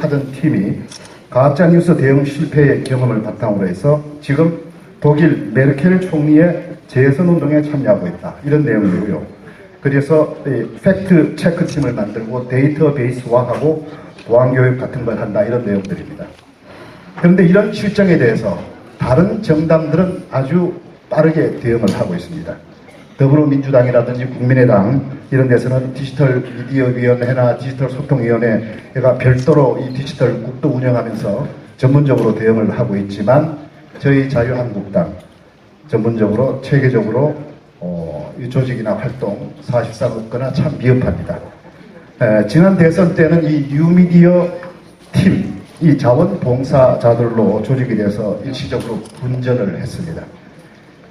하던 팀이 가짜뉴스 대응 실패의 경험을 바탕으로 해서 지금 독일 메르켈 총리의 재선 운동에 참여하고 있다. 이런 내용이고요. 그래서 이 팩트 체크 팀을 만들고 데이터베이스화하고 보안교육 같은 걸 한다. 이런 내용들입니다. 그런데 이런 실정에 대해서 다른 정당들은 아주 빠르게 대응을 하고 있습니다. 더불어민주당이라든지 국민의당 이런 데서는 디지털 미디어 위원회나 디지털 소통위원회가 별도로 이 디지털 국도 운영하면서 전문적으로 대응을 하고 있지만 저희 자유한국당 전문적으로 체계적으로 어, 이 조직이나 활동 사실상 없거나 참 미흡합니다. 에, 지난 대선 때는 이 뉴미디어 팀, 이 자원봉사자들로 조직이 돼서 일시적으로 분전을 했습니다.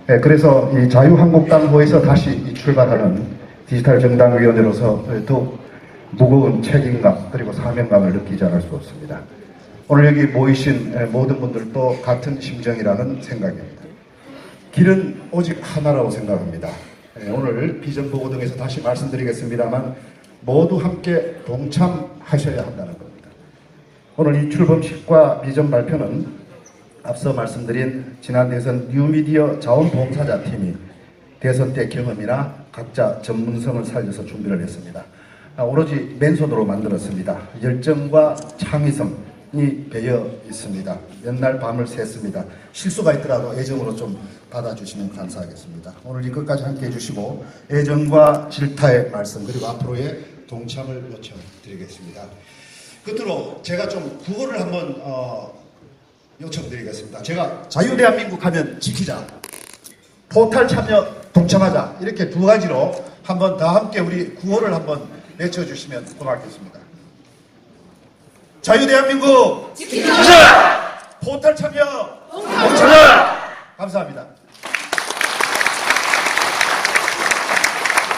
예, 그래서 이 자유한국당호에서 다시 이 출발하는 디지털 정당위원회로서 더욱 무거운 책임감 그리고 사명감을 느끼지 않을 수 없습니다. 오늘 여기 모이신 예, 모든 분들도 같은 심정이라는 생각입니다. 길은 오직 하나라고 생각합니다. 예, 오늘 비전 보고 등에서 다시 말씀드리겠습니다만 모두 함께 동참하셔야 한다는 겁니다. 오늘 이 출범식과 비전 발표는 앞서 말씀드린 지난 대선 뉴미디어 자원봉사자 팀이 대선 때 경험이나 각자 전문성을 살려서 준비를 했습니다. 아, 오로지 맨손으로 만들었습니다. 열정과 창의성이 배어 있습니다. 옛날 밤을 샜습니다. 실수가 있더라도 애정으로 좀 받아주시면 감사하겠습니다. 오늘 이 끝까지 함께 해주시고 애정과 질타의 말씀 그리고 앞으로의 동참을 요청드리겠습니다. 끝으로 제가 좀 구호를 한번 어, 요청드리겠습니다. 제가 자유대한민국 하면 지키자. 포탈 참여 동참하자. 이렇게 두 가지로 한번 다 함께 우리 구호를 한번 외쳐주시면 고맙겠습니다. 자유대한민국 지키자. 포탈 참여